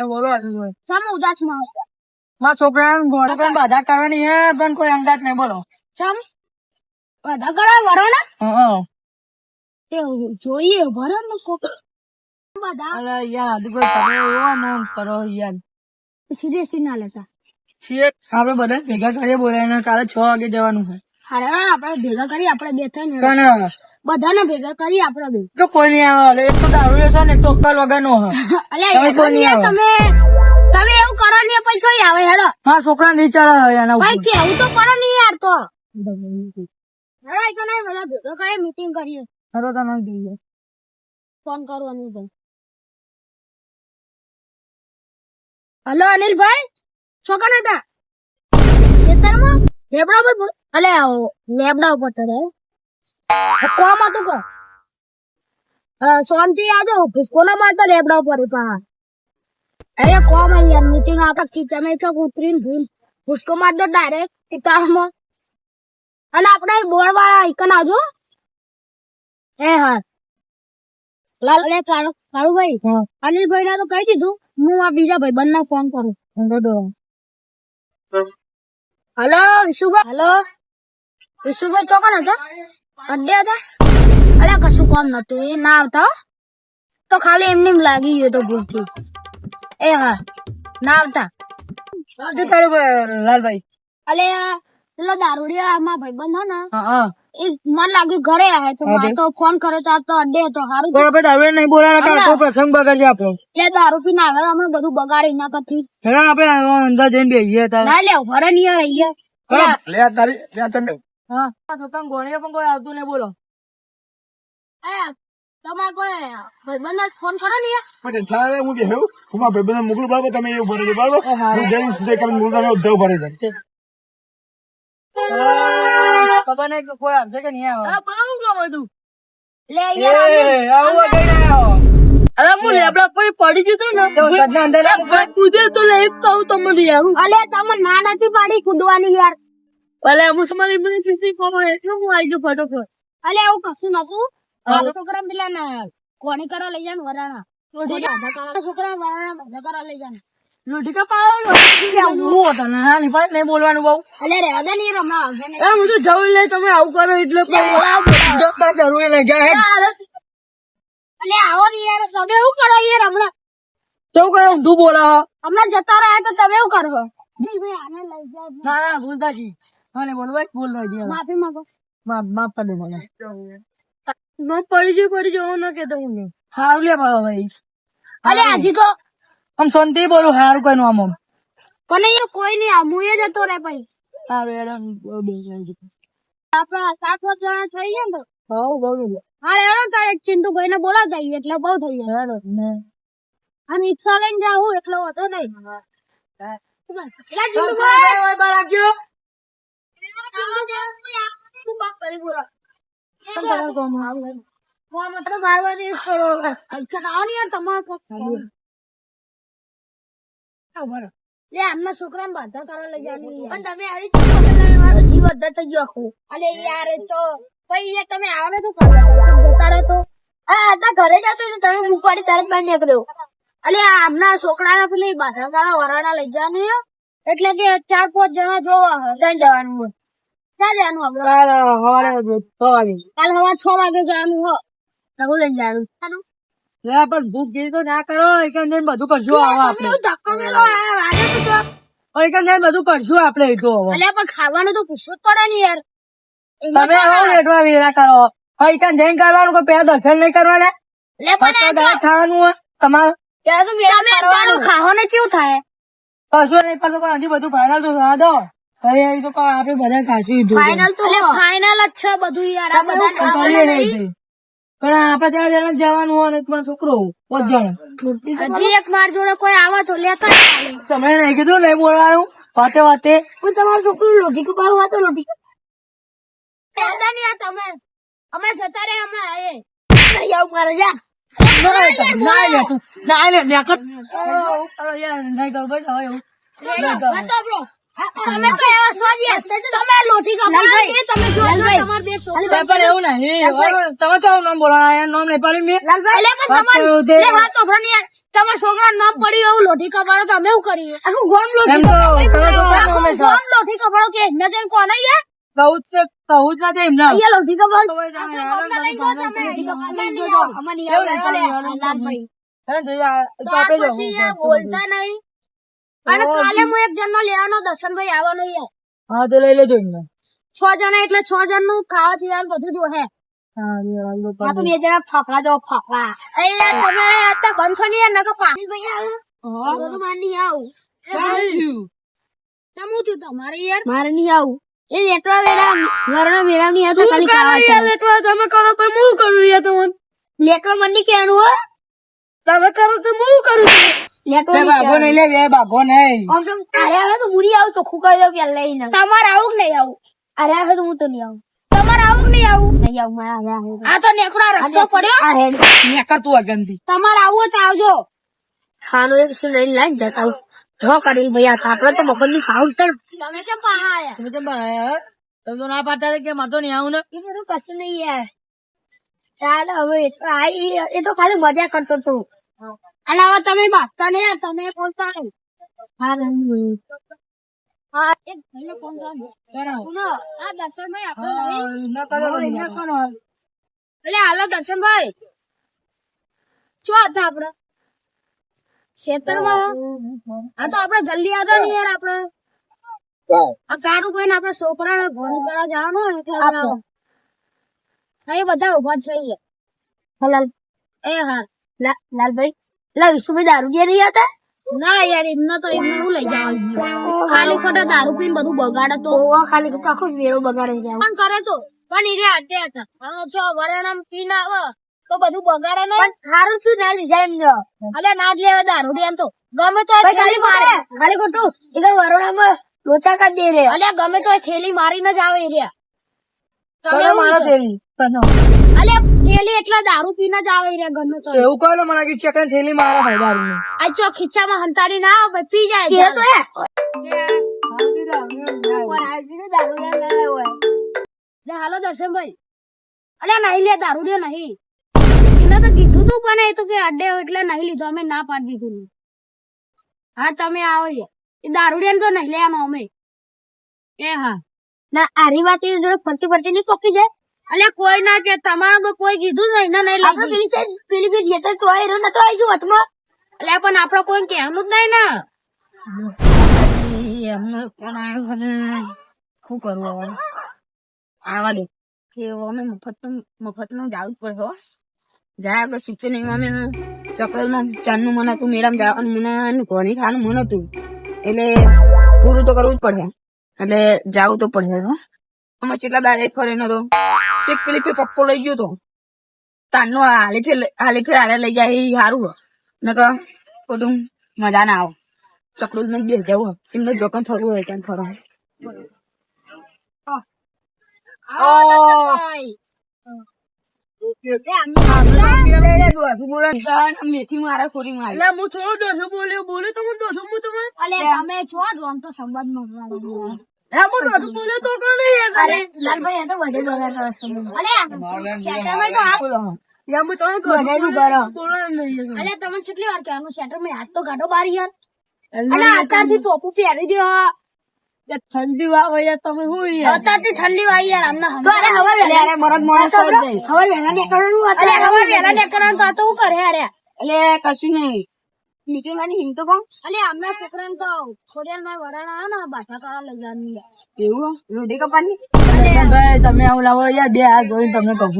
માં મારા ઘોડે પણ બાધા કરવાની હે પણ કોઈ અંગાત નહીં બોલો. ચમ બધા કરા વરો ને? તે જોઈએ ભરો ને છોકરા બધા. અરે યાર આજુભાઈ તમે એવો કરો યાર. સિરિયસ ના લેતા. આપણે બધા ભેગા કરીએ બોલાય કાલે છ વાગે જવાનું છે. અરે આપણે ભેગા કરી આપણે બે થઈને કને બધાને ભેગા કરી આપણે બે તો કોઈ નહીં આવે એક તો દારૂ છે ને તો અક્કલ વગર નો તમે નહીં તો તમે એવું કરો ને પછી આવે હેડો. હા છોકરા નહીં ચાલે એના ભાઈ કેવું તો કરો ને યાર તો. હેડો એ નહીં બધા ભેગા કરી મીટિંગ કરીએ. હરો તમે જોઈએ. ફોન કરવાનું ભાઈ હલો અનિલભાઈ? છોકરા કરે હતા ખેતરમાં? લેબડા ઉપર અલે લેબડા ઉપર તો કોમ હતું કો શાંતિ આજો પુષ્કોના મારતા લેબડા ઉપર પા અરે કોમ યાર મીટિંગ આખા ખીચામાં એક ઉતરીને ભૂલ? પુષ્કો માર દો ડાયરેક્ટ પિતામાં. અને આપણે બોર્ડ વાળા ઇકન આવજો એ હા. લાલ અરે કાળુ કાળુભાઈ હા. અનિલભાઈ ના તો કહી દીધું હું આ બીજા ભાઈ બંને ફોન કરું અંગડો હલો વિશુભાઈ હલો વિશુભાઈ ચોકન હતા? અડ્ડે હતા અલ્યા કશું કામ નતું એ ના આવતા તો ખાલી એમને એમ લાગી ગયો તો ભૂલથી. એ હા ના આવતા. શું તારું ભાઈ લાલભાઈ. અલે પેલો દારૂડિયો આમાં ભાઈ બંધ ને હા હા. એ મને લાગ્યું ઘરે આવે તો તો ફોન કર્યો તો આ તો અડે તો સારું પણ આપણે દારૂ નહીં બોલાના કા તો પ્રસંગ બગડશે આપણો. એ દારૂ પીને આવે અમે બધું બગાડી ના કરતી હેરા આપણે અંદર જઈને બેસીએ તારે ના લે ઘરે નહીં રહી લે આ તારી લે આ તને હા છોકરા ગોળીએ પણ કોઈ આવતું નહીં બોલો. તમારે કોઈ ભાઈબંધ ફોન કરો ને પણ થાય હું કે હું મારા ભાઈબંધને મોકલું બરાબર તમે એવું ભરે બરાબર હું જઈને સીધે કરીને મોકલું ઉદ્ધવ ભરે છે ખબર નહીં કોઈ આવશે કે નહીં આવે. આ બરાબર હતું. લે આવું આવો. અરે હું લેબડા પર પડી ગયું ને. કૂદે તો કહું તમને યાર. અલે તમે ના નથી પાડી કૂદવાની યાર. અલે હું તમારી મને સીસી કોમ એટલે હું આવી ગયો ફટોફટ અલે એવું કશું નતું મારો છોકરા પેલા ના કોણી કરો લઈ જાન વરાણા? લોઢીકા છોકરા વરાણા બધા કરો લઈ જાન લોઢીકા પાડો હું હતો નાની પાડે નહીં બોલવાનું બહુ. અલે રે અદા ની રમા આવશે હું તો જવું લે તમે આવું કરો એટલે જતા જરૂરી નહીં જાય અલે આવો ને યાર તમે એવું કરો યાર હમણાં. તો કરે? તું બોલાવો હમણાં જતા રહ્યા તો તમે એવું કરો. ના ના ભૂલતાજી મને બોલવા બોલ રહી છે માફી માંગો. માફ માફ કરી દે મને. ન પડી જઈ પડી જવું ન કહેતો હું હારું લે ભાઈ ભાઈ. અરે આજે તો આમ શાંતિ બોલું હારું કઈ નું આમ પણ એ કોઈ નહીં આ મુએ જતો રે ભાઈ. હા છે. આપણા સાત પાંચ જણા થઈ ગયા ને તો. બહુ બહુ હા એનો તારે ચિંટુભાઈ ને બોલાતા આઈએ એટલે બહુ થઈ ગયા. ને. અને ઈચ્છા લઈને જાઉં એટલો હતો નહીં. તમે આવી તો ઘરે જતો તમે મૂકવાડી તરત બહાર નીકળ્યો અલે આમના છોકરાને પેલી બાધા વાળા વરાણા લઈ જવાની એટલે કે ચાર પાંચ જણા જોવા હે. જવાનું ક્યાં જવાનું આપણે. કાલ સવારે છ વાગે કાલ હવા છ વાગે જવાનું હો. તો લઈ જવાનું લે પણ ભૂખ ગીરી તો ના કરો એક ને બધું કરશું હવે આપણે. ધક્કો મેલો આ વાગે તો તો. એક ને બધું કરશું આપણે તો હવે. અલ્યા પણ ખાવાનું તો પૂછવું જ પડે ને યાર. તમે હવે આવો વેરા કરો. હવે એક જઈને કરવાનું કોઈ પેલા દર્શન નહીં કરવાના લે. પણ ખાવાનું હોય. તમારે તમે અત્યારનું ખાઓ ને કેવું થાય? કશું નહીં પણ તો પણ હજી બધું ફાઇનલ તો થવા દો. હવે તો આપડે બધા ખાશું ફાઈનલ તો જ છે બધું યાર આ. પણ આપડે ત્યાં જણા જવાનું હોય ને તમારો છોકરો જણા હજી એક માર જોડે કોઈ આવે તો લેતા તમે નહીં કીધું નહીં બોલવાનું વાતે વાતે હું તમારું છોકરું લોટી કુપાડું વાતો લોટી તમે હમણાં જતા રહે હમણાં એ નહીં આવું મારે જા ના લે તું ના લે નેકત નહીં કર ભાઈ હવે એવું તમે તો એવા તમે લોઠી કપાળા તમે જો જો તમાર બે છોકરા પણ એવું નહીં. તમે તો નામ નામ નેપાળી મેં. એટલે પણ તમાર કરો તે. લે વાત તો ભણી યાર તમારા છોકરાનું નામ પડ્યું એવું લોઠી કરીએ? આખું ગોમ આખું છો? ગોમ લોઠી કે એમને જઈને કોને યાર કહું જ કહું જ નથી એમને. અહીંયા લોઠી તમે. લોઠી નહીં નહીં. નહીં, બોલતા નહીં. અને કાલે હું એક જણનો લેવાનો દર્શનભાઈ આવવાનો યાર હા તો લઈ લેજો એમને. છ જણા એટલે છ જણનું ખાવા પીવાનું બધું જો હે હા તો બે જણા ફાફડા જો ફાફડા. એ યાર તમે અત્યારે બંધ છો ને યાર નકર પાણી ભાઈ આવે. તો માર નહીં આવું. તમું છું તમારે યાર? મારે નહીં આવું. એ લેટવા વેડા ઘરનો વેડા નહીં આવતો ખાલી ખાવા છે. તમે કરો પણ હું કરું યાર તમને? લેટવા મને નહીં કહેવાનું હો. તમે કરો તો હું કરું બે બાગો નહીં લે બે બાગો નહીં. અરે હવે તો મુડી આવું ચોખ્ખું કહી દઉં પેલા લઈને તમારે આવું કે નહીં આવું? અરે હવે તો હું તો નહીં આવું. તમારે આવું કે નહીં આવું? નહીં આવું મારા આ તો નેકડા રસ્તો પડ્યો. નેકર તું અગંધી તમારે આવું તો આવજો. ખાનો એક શું લઈને લઈને જતા આવું ઢો કરી ભાઈ આ આપડે તો મફતનું ખાવું તમે કેમ પાહા આયા? તમે કેમ આયા? તમે તો ના પાડતા કે મારે તો નહીં આવું ને? એ બધું કશું નહીં યાર. ચાલ હવે એ તો ખાલી મજા કરતો તું અને હવે તમે બાંધતા નહીં તમે બોલતા નહીં. હા એક ભાઈને ફોન કરો આ દર્શનભાઈ આપણે હા, નહીં. કરો હવે તમે. ના કરો. એટલે હાલો દર્શનભાઈ ચો હતા આપડે ખેતરમાં આ તો આપણે જલ્દી આવતા ને યાર આપડે આ કારું કોઈને આપડે છોકરાને ઘર કરવા જવાનું હોય એટલે આપણે આવો. હા, એ બધા ઊભા છે હલાલ એ હા લાલભાઈ લા વિશુભાઈ દારૂ ગયા નહીં હતા ના યાર એમને તો એમને હું લઈ જાવ ખાલી ખોટા દારૂ પીને બધું બગાડે તો. ખાલી ખોટા આખો વેળો બગાડે પણ કરે તો. પણ એ હાથે હતા અને જો વરાણામ પીને આવે તો બધું બગાડે ને સારું શું ના લીધા એમ જો અલે ના જ લેવા દારૂ એમ તો. ગમે તો ખાલી મારે. ખાલી ખોટું. એ વરાણામાં લોચા કરી દે રે. અલે ગમે તો થેલી મારીને જ આવે રહ્યા કરો મારો તેરી. અલે થેલી એટલા દારૂ પીને જ આવે એ રહ્યા તો. એવું કહો મને કે ચકન થેલી મારા ફાયદા રૂમ આ ચો ખીચામાં હંતાડી ના આવે પી જાય તો લે હાલો દર્શનભાઈ. અલ્યા નહીં લે દારૂ લે નહીં. એને તો કીધું તું પણ એ તો કે અડ્ડે હોય એટલે નહીં લીધો અમે ના પાડી દીધું હા તમે આવો એ દારૂ લે તો નહીં લેવાનો અમે. એ હા. ના આરી વાત એ જોડે ફરતી ફરતી નહીં પોકી જાય. અલે કોઈ ના કે તમારે કોઈ કીધું નહીં ના નહીં લાગી. પેલી છે પેલી પેલી જતો તો આઈ રહ્યો નતો આઈ જો વચમાં અલે પણ આપણો કોઈ કહેવાનું જ નહીં ને. એમને કોણ આવ્યો શું કરવું હવે? આવા દે. કે અમે મફત મફતનું જવું જ પડે હો. જાય આગળ શીખે નહીં અમે ચક્રમાં ચાંદનું મને તું મેડમ જવાનું મને કોની ખાવાનું મને તું એટલે થોડું તો કરવું જ પડે. એટલે જાવું તો પડે અમે કેટલા દાડે ફરે નતો શેખ પેલી ફે પપ્પો લઈ ગયો તો. તારનો હાલી ફેર હાલી ફેર હારે લઈ જાય એ સારું હો. નકર બધું મજા ના આવો. ચકડું જ બે જવું એમને જોખમ ફરવું હોય ત્યાં ફરવા. મેથી મારા ખોરી મારી હું થોડું દોઢું બોલ્યો બોલ્યો તો હું હું તમે અલે છો તો કેટલી વાર કહેવાનું? શેટરમાં હાથ તો કાઢો બારી યાર. અને અત્યારથી ટોપું પહેરી દો ઠંડી વાવ યાર તમે હું અત્યારથી ઠંડી વાય યાર અમને અરે મરદ માણસ જ નહીં હવે વહેલા નીકળવાનું અલે હવે વહેલા નીકળવાનું તો આ કરે અરે? એટલે કશું નહીં. મીટિંગ વાળી તો કોણ? અલે આમના છોકરા તો ખોડિયાલમાં વરાણા ને બાઠા કાળા લઈ જવાનું એવું રોટી કપાની? ભાઈ તમે આવું લાવો યાર બે હાથ જોઈને તમને કહું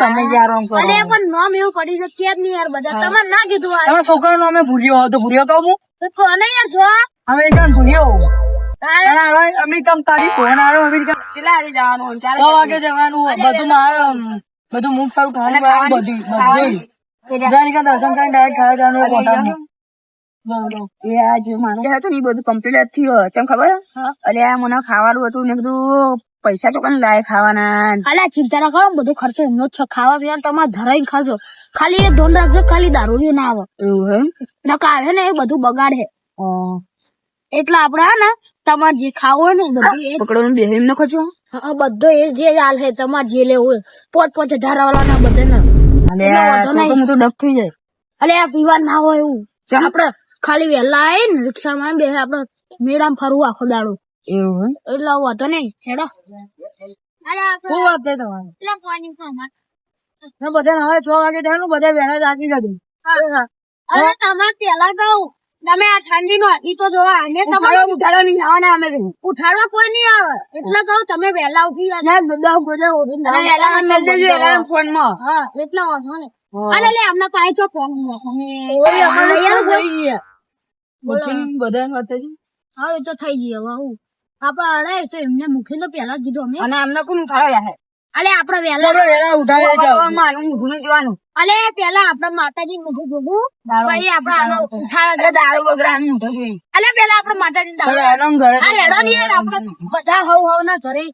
તમે યાર આમ કરો? અલે પણ નામ એવું પડી છે જ નહીં યાર બધા. તમે ના કીધું આ તમારા છોકરાનો અમે ભૂલ્યો હતો ભૂલ્યો કહું કોને યાર છો અમે એકદમ ભૂલ્યો? અમે કમ કાઢી ફોન આવ્યો અમે કમ કેટલા જવાનું ચાર વાગે. જવાનું બધું માં બધું મુખ સારું ખાવાનું બધું બધું જાણી કે દર્શન કરીને ડાયરેક્ટ ખાવા જવાનું હોય એ આજ મારે હતું ને બધું કમ્પ્લીટ થયું ચમ ખબર? એટલે મને ખાવાનું હતું મેં કીધું પૈસા ચોકન લાય ખાવાના. અલા ચિંતા ના કરો બધો ખર્ચો એમનો જ છે. ખાવા પીવાનું તમારે ધરાઈને ખાજો. ખાલી એ ધોન રાખજો ખાલી દારૂ ના આવે. એવું હે નકા આવે ને એ બધું બગાડે. એટલે આપડે હે ને તમારે જે ખાવો ને બધું પકડવાનું બે એમને ખર્ચો હા, બધો એ જે હાલ છે તમારે જે લેવું હોય. પોત પોત હજાર વાળા ના. હું તો ડબ થઈ જાય. અલે આ પીવા ના હોય એવું. આપડે ખાલી વહેલા આવી ને રિક્ષામાં બે આપડે મેળામાં ફરવું આખો દાડો. એવું એટલે વાંધો નહીં. હેડો. અરે શું વાત છે તમારી? પેલા પાણી ખાવા બધા હવે છ વાગે થયું બધા વહેલા જાગી અરે તમારે પેલા કહું તમે આ ઠંડી નો હતી તો જોવા અને તમારો ઉઠાડો નહીં આવે અમે. ઉઠાડવા કોઈ નહીં આવે. એટલે કહું તમે વહેલા ઉઠી ગયા બધા બધા ઉઠીને વહેલા મેલ દેજો એલાર્મ ફોનમાં. હા એટલે વાંધો ને અરે લે અમને પાસે જો ફોન બધાને વાત થઈ એ તો થઈ ગઈ હવે હું. આપડે અરે તો એમને મૂકીને તો પેલા જ કીધું અમે. અને અમને કોણ ઉઠાડ્યા છે અલે આપણે વહેલા વહેલા ઉઠાડ્યા માનું ઊંઘું નહીં જોવાનું. અલે પેલા આપડા માતાજી મૂકું જોવું પછી આપડે આનો ઉઠાડો દારૂ વગર આનું જોઈ. અલે પેલા આપડે માતાજી ઘરે આપડે બધા હવ હવ ના ઘરે